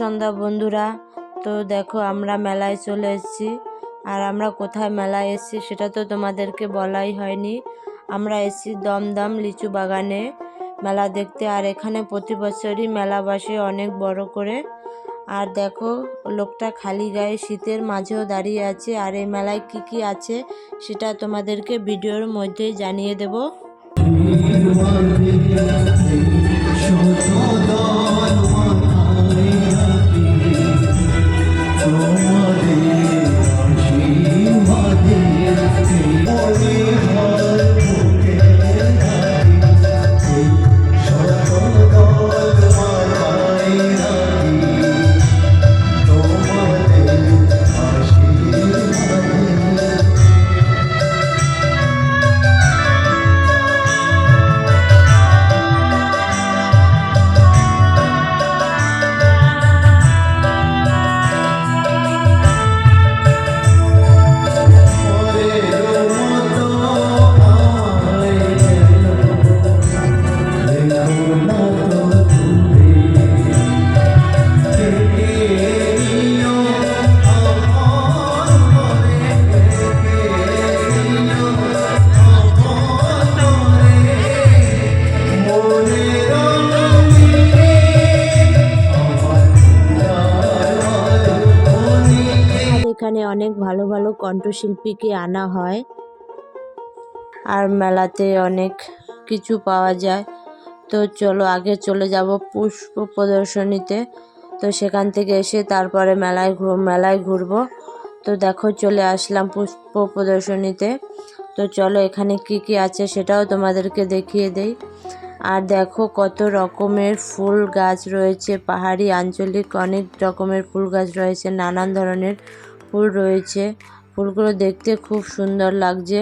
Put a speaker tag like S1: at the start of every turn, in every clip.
S1: সন্ধ্যা, বন্ধুরা। তো দেখো, আমরা মেলায় চলে এসেছি। আর আমরা কোথায় মেলায় এসেছি সেটা তো তোমাদেরকে বলাই হয়নি। আমরা এসেছি দমদম লিচু বাগানে মেলা দেখতে। আর এখানে প্রতি বছরই মেলা বসে অনেক বড় করে। আর দেখো, লোকটা খালি গায়ে শীতের মাঝেও দাঁড়িয়ে আছে। আর এই মেলায় কি কি আছে সেটা তোমাদেরকে ভিডিওর মধ্যেই জানিয়ে দেব। এখানে অনেক ভালো ভালো কণ্ঠশিল্পীকে আনা হয়। আর মেলাতে অনেক কিছু পাওয়া যায়। তো চলো, আগে চলে যাব পুষ্প প্রদর্শনীতে। তো সেখান থেকে এসে তারপরে মেলায় মেলায় ঘুরবো। তো দেখো, চলে আসলাম পুষ্প প্রদর্শনীতে। তো চলো, এখানে কি কি আছে সেটাও তোমাদেরকে দেখিয়ে দেই। আর দেখো, কত রকমের ফুল গাছ রয়েছে। পাহাড়ি, আঞ্চলিক অনেক রকমের ফুল গাছ রয়েছে, নানান ধরনের। ফুল রয়েছে। ফুলগুলো দেখতে খুব সুন্দর লাগছে।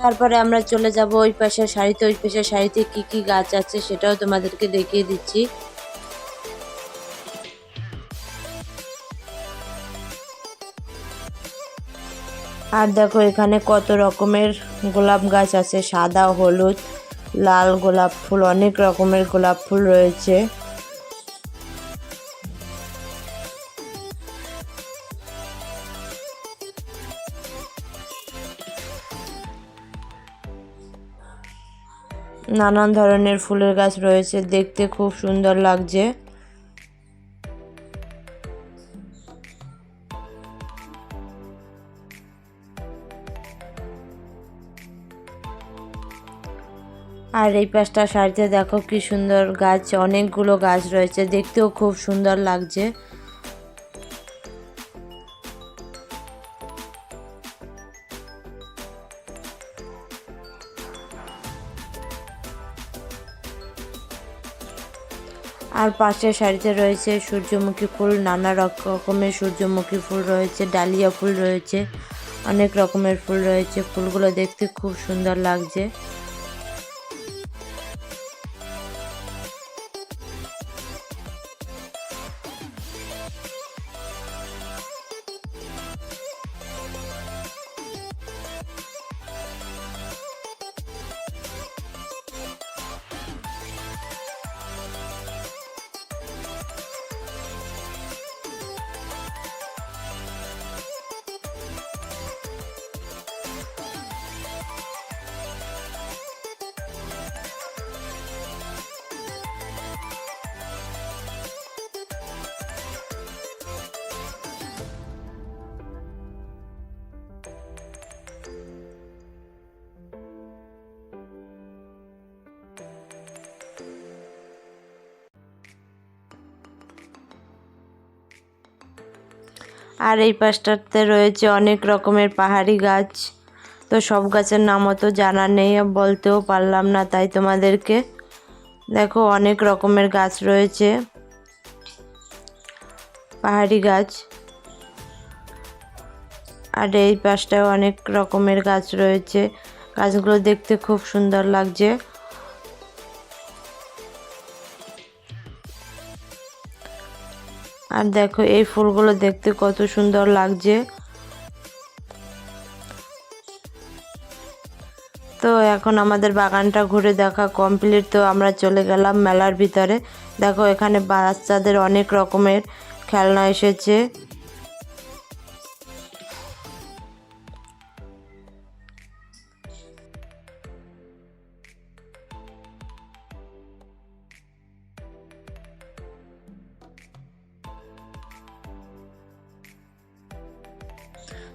S1: তারপরে আমরা চলে যাব ওই পাশের শাড়িতে। ওই পাশের শাড়িতে কি কি গাছ আছে সেটাও তোমাদেরকে দেখিয়ে দিচ্ছি। আর দেখো এখানে কত রকমের গোলাপ গাছ আছে, সাদা, হলুদ, লাল গোলাপ ফুল, অনেক রকমের গোলাপ ফুল রয়েছে। নানান ধরনের ফুলের গাছ রয়েছে, দেখতে খুব সুন্দর লাগছে। আর এই পাশটা সারিতে দেখো কি সুন্দর গাছ, অনেকগুলো গাছ রয়েছে। দেখতেও খুব সুন্দর লাগছে। আর পাশের সারিতে রয়েছে সূর্যমুখী ফুল, নানা রকমের সূর্যমুখী ফুল রয়েছে, ডালিয়া ফুল রয়েছে, অনেক রকমের ফুল রয়েছে। ফুলগুলো দেখতে খুব সুন্দর লাগছে। আর এই পাশটাতে রয়েছে অনেক রকমের পাহাড়ি গাছ। তো সব গাছের নামও তো জানা নেই বলতেও পারলাম না তাই তোমাদেরকে। দেখো অনেক রকমের গাছ রয়েছে, পাহাড়ি গাছ। আর এই পাশটায় অনেক রকমের গাছ রয়েছে। গাছগুলো দেখতে খুব সুন্দর লাগছে। আর দেখো এই ফুলগুলো দেখতে কত সুন্দর লাগছে। তো এখন আমাদের বাগানটা ঘুরে দেখা কমপ্লিট। তো আমরা চলে গেলাম মেলার ভিতরে। দেখো এখানে বাচ্চাদের অনেক রকমের খেলনা এসেছে।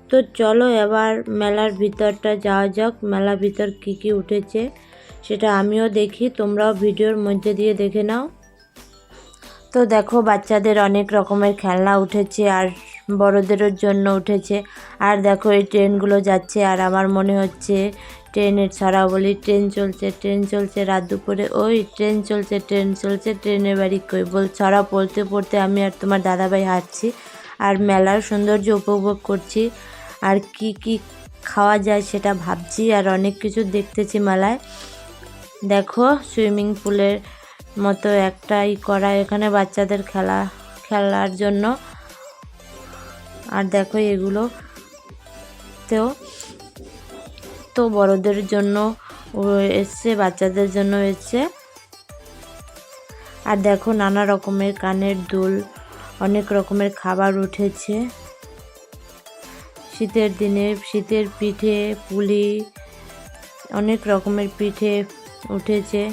S1: তো চলো এবার মেলার ভিতরটা যাওয়া যাক। মেলার ভিতর কি কি উঠেছে সেটা আমিও দেখি, তোমরাও ভিডিওর মধ্যে দিয়ে দেখে নাও। তো দেখো বাচ্চাদের অনেক রকমের খেলনা উঠেছে আর বড়দেরও জন্য উঠেছে। আর দেখো এই ট্রেনগুলো যাচ্ছে আর আমার মনে হচ্ছে ট্রেনের ছড়া বলি ট্রেন চলছে ট্রেন চলছে রাত দুপুরে। ওই ট্রেন চলছে ট্রেন চলছে, ট্রেনের বাড়ি কই বল ছড়া পড়তে পড়তে আমি আর তোমার দাদাভাই হাঁটছি। আর মেলার সৌন্দর্য উপভোগ করছি। আর কি কি খাওয়া যায় সেটা ভাবছি আর অনেক কিছু দেখতেছি মেলায়। দেখো, সুইমিং পুলের মতো একটাই করা এখানে বাচ্চাদের খেলা, খেলার জন্য। আর দেখো এগুলো তেও, তো বড়দের জন্য এসছে, বাচ্চাদের জন্য এসছে। আর দেখো নানা রকমের কানের দুল, অনেক রকমের খাবার উঠেছে। শীতের দিনে শীতের পিঠে পুলি, অনেক রকমের পিঠে উঠেছে।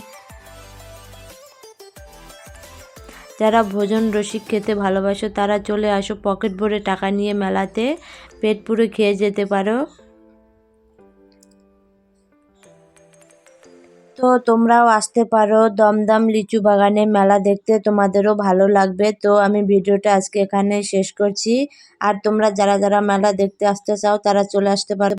S1: যারা ভোজন রসিক খেতে ভালোবাসো, তারা চলে আসো পকেট ভরে টাকা নিয়ে মেলাতে। পেট পুরো খেয়ে যেতে পারো। তো তোমরাও আসতে পারো দমদম লিচু বাগানে মেলা দেখতে, তোমাদেরও ভালো লাগবে। তো আমি ভিডিওটা আজকে এখানে শেষ করছি। আর তোমরা যারা যারা মেলা দেখতে আসতে চাও, তারা চলে আসতে পারো।